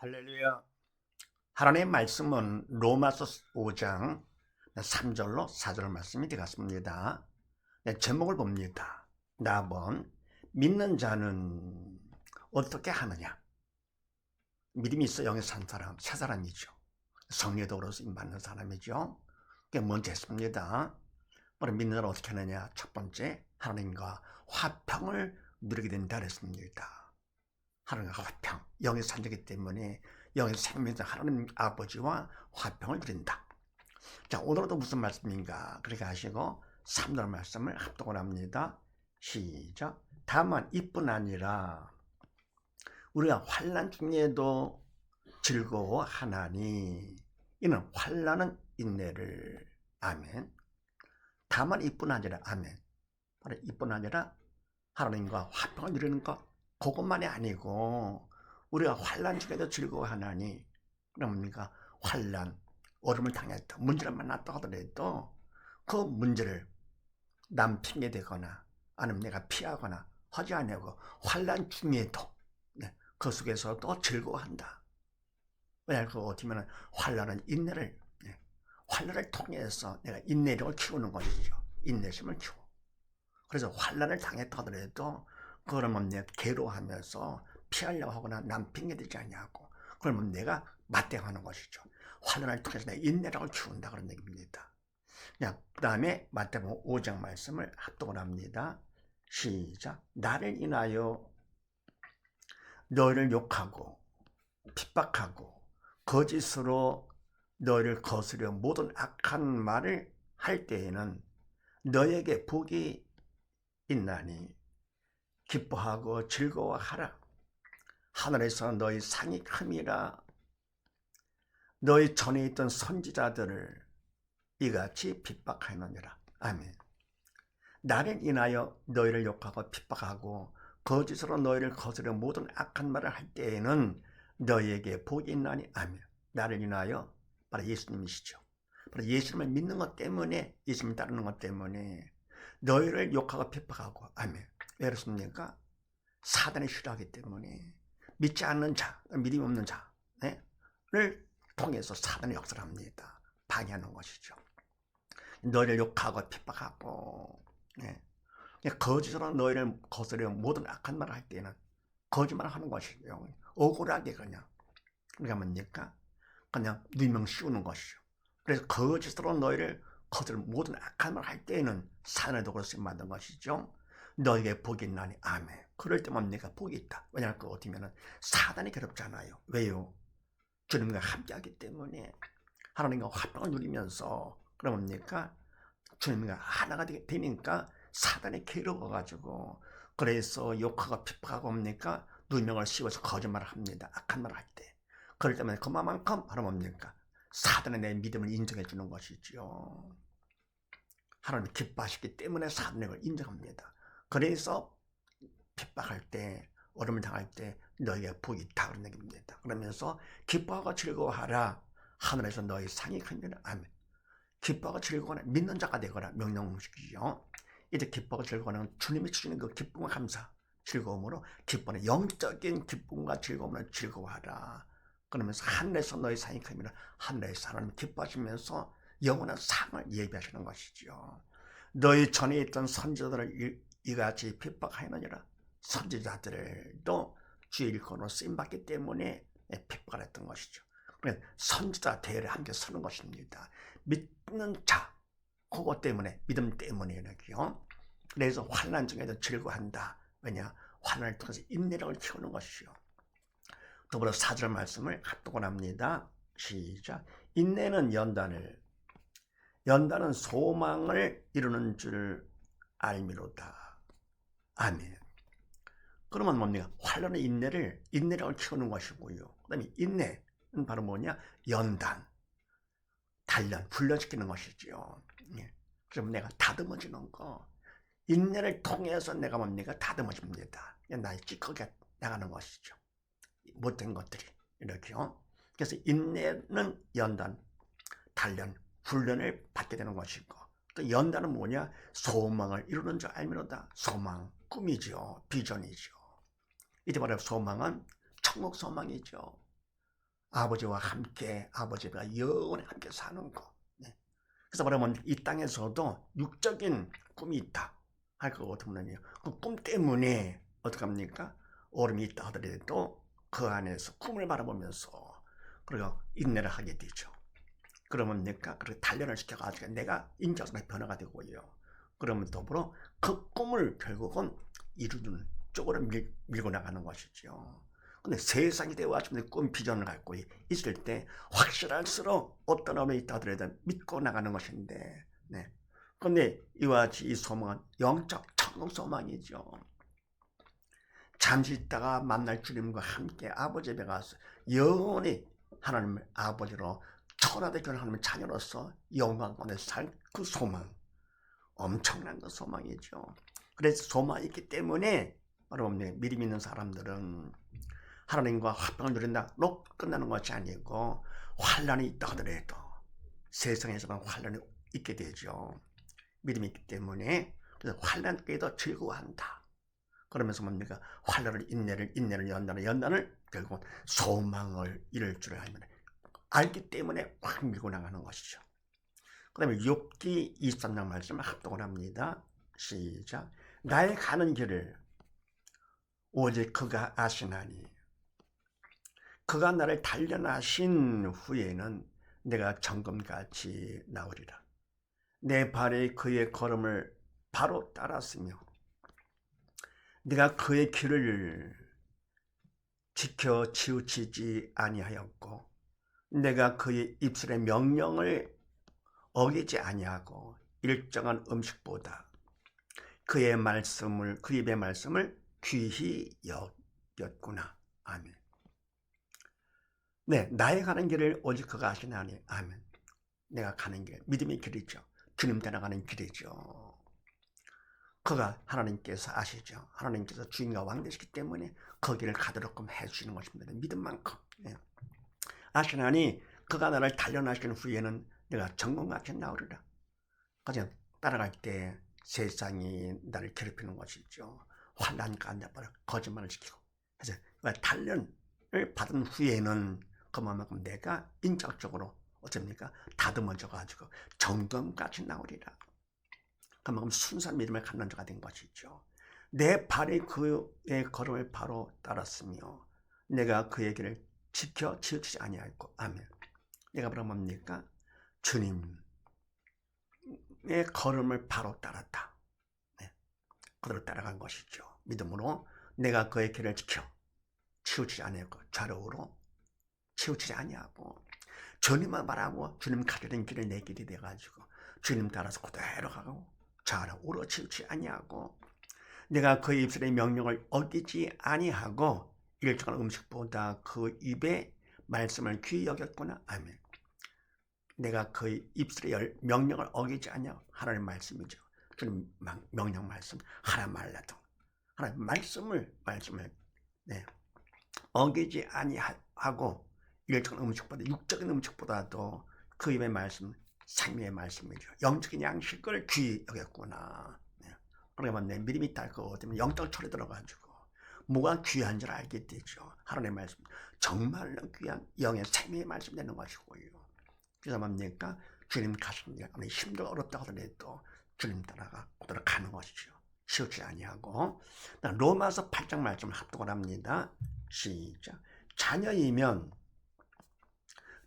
할렐루야. 하나님의 말씀은 로마서 5장 3절로 4절 말씀이 되겠습니다. 네, 제목을 봅니다. 나번 믿는 자는 어떻게 하느냐? 믿음이 있어 영에 산 사람, 새 사람이죠. 성례도로 쓰임 받는 사람이죠. 그게 먼저 했습니다. 우리 믿는 자는 어떻게 하느냐? 첫 번째, 하나님과 화평을 누리게 된다 그랬습니다. 하나님과 화평, 영의 산자기 때문에 영의 생명자 하나님 아버지와 화평을 누린다. 자, 오늘도 무슨 말씀인가? 그렇게 하시고 3절 말씀을 합독을 합니다. 시작. 다만 이뿐 아니라 우리가 환란 중에도 즐거워하나니 이는 환란은 인내를 아멘. 다만 이뿐 아니라 아멘. 바로 이뿐 아니라 하나님과 화평을 누리는 것 그것만이 아니고 우리가 환란 중에도 즐거워하나니 그러니까? 환란 어려움을 당했다 문제를 만났다 하더라도 그 문제를 남 핑계 대거나 아니면 내가 피하거나 하지 않고 환란 중에도 네, 그 속에서도 즐거워한다. 왜냐하면 그 어떻게 보면 환란은 인내를 네, 환란을 통해서 내가 인내력을 키우는 것이죠. 인내심을 키워. 그래서 환란을 당했다 하더라도 그러면 내가 괴로워하면서 피하려고 하거나 남 핑계 대지 않냐고 그러면 내가 맞대하는 것이죠. 환란을 통해서 내 인내력을 키운다 그런 얘기입니다. 그 다음에 마태복음 5장 말씀을 합독을 합니다. 시작. 나를 인하여 너희를 욕하고 핍박하고 거짓으로 너희를 거스려 모든 악한 말을 할 때에는 너에게 복이 있나니 기뻐하고 즐거워하라. 하늘에서 너희 상이 큼이라. 너희 전에 있던 선지자들을 이같이 핍박하느니라. 아멘. 나를 인하여 너희를 욕하고 핍박하고 거짓으로 너희를 거스려 모든 악한 말을 할 때에는 너희에게 복이 있나니 아멘. 나를 인하여 바로 예수님이시죠. 바로 예수님을 믿는 것 때문에 예수님 따르는 것 때문에 너희를 욕하고 핍박하고 아멘. 왜 그렇습니까? 사단이 싫어하기 때문에 믿지 않는 자, 믿음이 없는 자를 네? 통해서 사단의 역사를 합니다. 방해하는 것이죠. 너희를 욕하고 핍박하고 네. 거짓으로 너희를 거스려 모든 악한 말을 할 때는 거짓말을 하는 것이죠. 억울하게 그냥 그러니까 뭡니까? 그냥 누명 씌우는 것이죠. 그래서 거짓으로 너희를 거스려 모든 악한 말을 할 산을 도로 쓰임 만든 것이죠. 너에게 복이 있나니 아멘. 그럴 때만 내가 복이 있다. 왜냐하면 그 어디면은 사단이 괴롭잖아요. 왜요? 주님과 함께하기 때문에 하나님과 화평을 누리면서 그러니까 주님과 하나가 되니까 사단이 괴로워가지고 그래서 욕하고 핍박하고 뭡니까 누명을 씌워서 거짓말을 합니다. 악한 말을 할 때. 그럴 때면 그만큼 바로 뭡니까 사단의 내 믿음을 인정해 주는 것이죠. 하나님이 기뻐하시기 때문에 사단의 걸 인정합니다. 그래서 핍박할 때 어려움을 당할 때 너희가 복이 있다 그런 얘기입니다. 그러면서 기뻐하고 즐거워하라 하늘에서 너희 상이 큰일을 아멘. 기뻐하고 즐거워하라 믿는 자가 되거라 명령식이죠. 이제 기뻐하고 즐거워하는 주님이 주시는 그 기쁨과 감사 즐거움으로 기뻐하는 영적인 기쁨과 즐거움을 즐거워하라. 그러면서 하늘에서 너희 상이 큰일을 하늘에서 하나님 기뻐하시면서 영원한 상을 예비하시는 것이죠. 너희 전에 있던 선조들을 이같이 핍박하느니라 선지자들도 주의 일꾼으로 쓰임받기 때문에 핍박을 했던 것이죠. 선지자 대회를 함께 서는 것입니다. 믿는 자 그것 때문에 믿음 때문이라고요. 그래서 환난 중에도 즐거워한다. 왜냐 환난을 통해서 인내력을 키우는 것이요. 더불어 사절 말씀을 합독을 합니다. 시작. 인내는 연단을 연단은 소망을 이루는 줄 알미로다. 아멘. 그러면 뭡니까? 환란의 인내를 인내력을 키우는 것이고요. 그다음에 인내는 바로 뭐냐? 연단, 단련, 훈련시키는 것이죠. 예. 그럼 내가 다듬어지는 거, 인내를 통해서 내가 뭡니까? 다듬어집니다. 나의 찌꺼게 나가는 것이죠. 못된 것들이 이렇게요. 그래서 인내는 연단, 단련, 훈련을 받게 되는 것이고, 또 연단은 뭐냐? 소망을 이루는 줄 알미로다. 소망. 꿈이죠. 비전이죠. 이제 말해 소망은 천국 소망이죠. 아버지와 함께 아버지가 영원히 함께 사는 거. 네. 그래서 말하면 이 땅에서도 육적인 꿈이 있다 할 거거든요. 그꿈 때문에 어떻게 합니까? 얼음이 있다 하더라도 그 안에서 꿈을 바라보면서 그리고 인내를 하게 되죠. 그러면 내가 그렇게 단련을 시켜가지고 내가 인격의 변화가 되고요. 그러면 더불어 그 꿈을 결국은 이루는 쪽으로 밀, 밀고 나가는 것이죠. 근데 세상이 되어가지고 꿈 비전을 갖고 있을 때 확실할수록 어떤 어려움이 있다 하더라도 믿고 나가는 것인데, 네. 근데 이와 같이 이 소망은 영적 천국 소망이죠. 잠시 있다가 만날 주님과 함께 아버지 에 가서 영원히 하나님의 아버지로 천하대교회 하나님의 자녀로서 영광 가운데 살그 소망 엄청난 그 소망이죠. 그래서 소망이 있기 때문에 여러분 미리 믿는 사람들은 하나님과 화평을 누린다 로 끝나는 것이 아니고 환란이 있다 하더라도 세상에서만 환란이 있게 되죠. 믿음이 있기 때문에 그래서 환란 때에도 즐거워한다. 그러면서 뭡니까? 환란을 인내를 인내를 연단을 연단을 결국 소망을 이룰 줄 알면 알기 때문에 확 밀고 나가는 것이죠. 그 다음에 욥기 23장 말씀을 합동을 합니다. 시작. 나의 가는 길을 오직 그가 아시나니 그가 나를 단련하신 후에는 내가 정금같이 나오리라. 내 발에 그의 걸음을 바로 따랐으며 내가 그의 길을 지켜 치우치지 아니하였고 내가 그의 입술의 명령을 어기지 아니하고 일정한 음식보다 그의 말씀을 그 입의 말씀을 귀히 여겼구나. 아멘. 네, 나의 가는 길을 오직 그가 아시나니. 아멘. 내가 가는 길, 믿음의 길이죠. 주님 따라가는 길이죠. 그가 하나님께서 아시죠. 하나님께서 주인과 왕 되시기 때문에 거기를 가도록 해주시는 것입니다. 믿음만큼. 네. 아시나니 그가 나를 단련하신 후에는 내가 전공같이 나오리라. 그냥 따라갈 때 세상이 나를 괴롭히는 것이죠. 환란 가운데 바로 거짓말을 시키고. 그래서 단련을 받은 후에는 그만큼 내가 인격적으로 어쩝니까? 다듬어져 가지고 정금같이 나오리라. 그만큼 순수한 믿음을 갖는 자가 된 것이죠. 내 발이 그의 걸음을 바로 따랐으며 내가 그의 길을 지켜 지키지 아니하였고 아멘. 내가 바로 뭡니까? 주님의 걸음을 바로 따랐다. 네. 그대로 따라간 것이죠. 믿음으로 내가 그의 길을 지켜 치우치지 아니하고 좌로우로 치우치지 아니하고 주님만 바라고 주님 가려는 길을 내 길이 돼가지고 주님 따라서 그대로 가고 좌로우로 치우치지 아니하고 내가 그의 입술의 명령을 어기지 아니하고 일정한 음식보다 그 입에 말씀을 귀히 여겼구나. 아멘. 내가 그의 입술의 명령을 어기지 않냐 하나님 말씀이죠. 주님 명령 말씀 하나 말라도 하나님 말씀을 말씀을 네. 어기지 아니하고 일적인 음식보다 육적인 음식보다도 그 입의 말씀 생명의 말씀이죠. 영적인 양식을 귀히 여겼구나. 네. 그러면 내 믿음이 있고 때문에 영적 철에 들어가지고 뭐가 귀한 줄 알게 되죠. 하나님의 말씀 정말로 귀한 영의 생명의 말씀 되는 것이고요. 그래서 뭡니까? 주님 가시는 게 아무리 힘들고 어렵다고 하더라도 주님 따라가 그대로 가는 것이죠. 쉬우지 아니하고 로마서 8장 말씀을 합독을 합니다. 시작. 자녀이면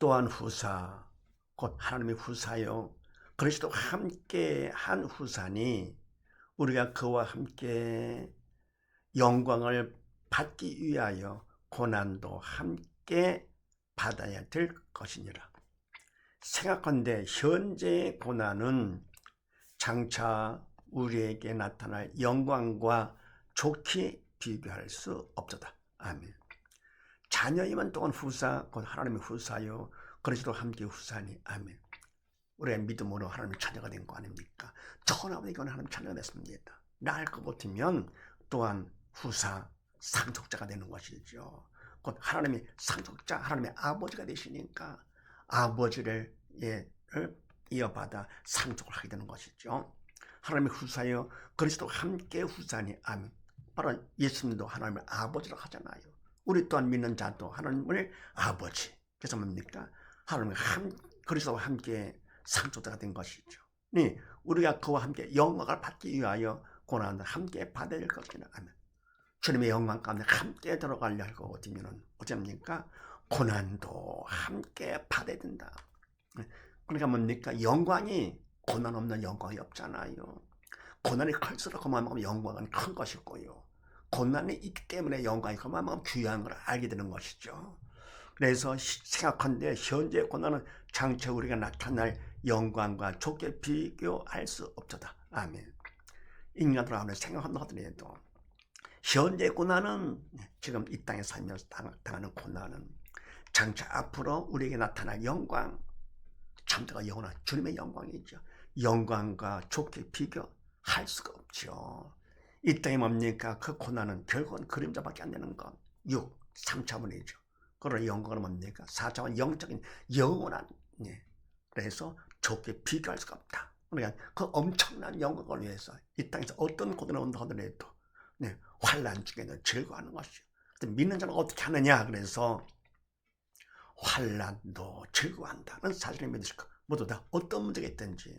또한 후사 곧 하나님의 후사요 그리스도 함께 한 후사니 우리가 그와 함께 영광을 받기 위하여 고난도 함께 받아야 될 것이니라. 생각한데 현재의 고난은 장차 우리에게 나타날 영광과 좋게 비교할 수 없도다. 아멘. 자녀이면 또한 후사, 곧 하나님의 후사요. 그리스도 함께 후사니. 아멘. 우리의 믿음으로 하나님의 자녀가 된 거 아닙니까? 전하오니건 하나님 자녀가 됐습니다. 나을 것 같으면 또한 후사, 상속자가 되는 것이죠. 곧 하나님의 상속자, 하나님의 아버지가 되시니까 아버지를 예, 이어받아 상속을 하게 되는 것이죠. 하나님의 후사여 그리스도 함께 후사니 아멘. 바로 예수님도 하나님의 아버지라고 하잖아요. 우리 또한 믿는 자도 하나님을 아버지 그래서 뭡니까? 하나님과 한 그리스도와 함께 상속자가 된 것이죠. 네, 우리가 그와 함께 영광을 받기 위하여 고난을 함께 받아야 될 것이라 하면 주님의 영광 가운데 함께 들어가려고 하거든요. 어쩝니까? 고난도 함께 받아야 된다. 그러니까 뭡니까? 영광이 고난 없는 영광이 없잖아요. 고난이 클수록 그만큼 영광은 큰 것이고요. 고난이 있기 때문에 영광이 그만큼 귀한 걸 알게 되는 것이죠. 그래서 시- 생각한데 현재 고난은 장차 우리가 나타날 영광과 좋게 비교할 수 없도다. 아멘. 인간으로 하면 생각한다 하더라도 현재 고난은 지금 이 땅에 살면서 당- 당하는 고난은 장차 앞으로 우리에게 나타날 영광 참다가 영원한 주님의 영광이죠. 영광과 좋게 비교할 수가 없죠. 이 땅에 뭡니까? 그 고난은 결국은 그림자밖에 안 되는 것. 6, 3차원이죠. 그러나 영광은 뭡니까? 4차원 영적인 영원한 예. 그래서 좋게 비교할 수가 없다. 그러니까 그 엄청난 영광을 위해서 이 땅에서 어떤 고난을 온다 하더라도 네, 환란 중에는 즐거워하는. 근데 믿는 자는 어떻게 하느냐? 그래서 환란도 즐거워한다는 사실을 믿으실 것. 모두 다 어떤 문제가 있든지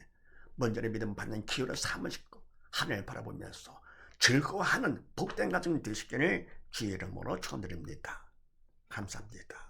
먼저의 믿음 받는 기회를 삼으시고 하늘을 바라보면서 즐거워하는 복된 가정 되시기를 주의 이름으로 축원드립니다. 감사합니다.